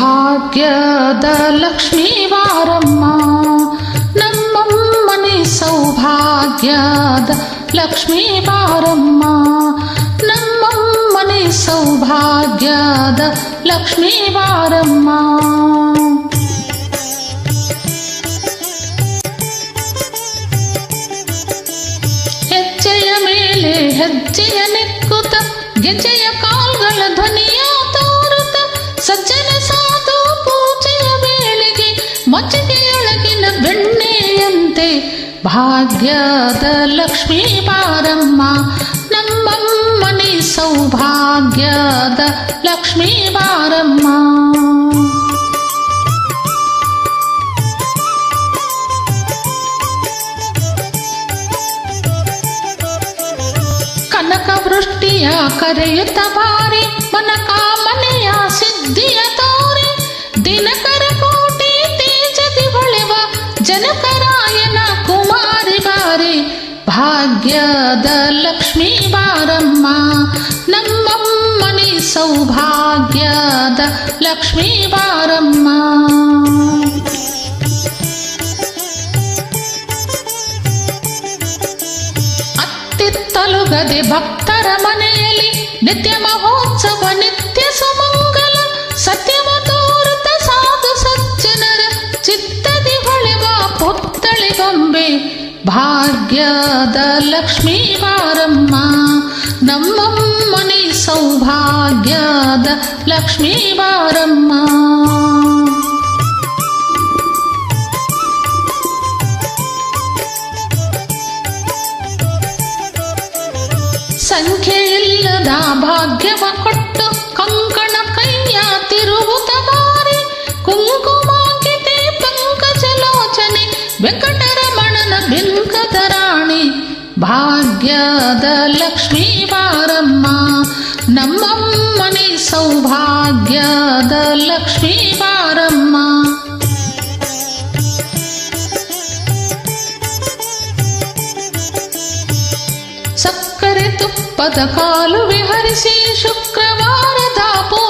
ಭಾಗ್ಯದ ಲಕ್ಷ್ಮೀ ವಾರಮ್ಮ ನಮ್ಮಮ್ಮನಿ ಸೌಭಾಗ್ಯದ ಲಕ್ಷ್ಮೀ ವಾರಮ್ಮ ನಮ್ಮಮ್ಮನಿ ಸೌಭಾಗ್ಯದ ಲಕ್ಷ್ಮೀ ವಾರಮ್ಮ ಹೆಜ್ಜೆಯ ಮೇಲೆ ಹೆಜ್ಜೆಯ ನೆಕ್ಕುತ್ತ ಗೆಜ್ಜೆಯ ಮಜ್ಜಿಗೆಯೊಳಗಿನ ಬೆಣ್ಣೆಯಂತೆ ಭಾಗ್ಯದ ಲಕ್ಷ್ಮೀ ಬಾರಮ್ಮ ನಮ್ಮಮ್ಮನಿ ಸೌಭಾಗ್ಯದ ಲಕ್ಷ್ಮೀ ಬಾರಮ್ಮ ಕನಕ ವೃಷ್ಟಿಯ ಕರೆಯುತ್ತ ಬಾರಿ ಮನ ಕಾಮನೆಯ ಸಿದ್ಧಿಯ ತೋರಿ ದಿನಕರ ಕೋಟಿ ತೇಜದಿ ಹೊಳೆವ ಜನಕರಾಯನ ಕುಮಾರಿ ಬಾರಿ ಭಾಗ್ಯದ ಲಕ್ಷ್ಮೀ ಬಾರಮ್ಮ ನಮ್ಮಮ್ಮನಿ ಸೌಭಾಗ್ಯದ ಲಕ್ಷ್ಮೀ ಬಾರಮ್ಮ ಅತ್ತಿತ್ತಲುಗದೆ ಭಕ್ತರ ಮನೆಯಲ್ಲಿ ನಿತ್ಯ ಮಹೋತ್ಸವ ನಿತ್ಯ ಸುಮಂಗಲ ಭಾಗ್ಯದ ಲಕ್ಷ್ಮೀ ಬಾರಮ್ಮ ನಮ್ಮಮ್ಮನಿ ಸೌಭಾಗ್ಯದ ಲಕ್ಷ್ಮೀ ಬಾರಮ್ಮ ಸಂಖ್ಯೆಯಿಲ್ಲದ ಭಾಗ್ಯವ ಕೊಟ್ಟು ಕಂಕಣ ಕೈಯ ತಿರುವುತ ಬಾರಿ ಕುಂಕುಮಾಂಕಿತೆ ಪಂಕಜಲೋಚನೆ ವೆಂಕಟರಮಣನ ಬಿಂಕದ ರಾಣಿ ಭಾಗ್ಯದ ಲಕ್ಷ್ಮೀ ಬಾರಮ್ಮ ನಮ್ಮಮ್ಮನಿ ಸೌಭಾಗ್ಯದ ಲಕ್ಷ್ಮೀ ಬಾರಮ್ಮ ಸಕ್ಕರೆ ತುಪ್ಪದ ಕಾಲು ವಿಹರಿಸಿ ಶುಕ್ರವಾರದ ಪೂಜೆಯ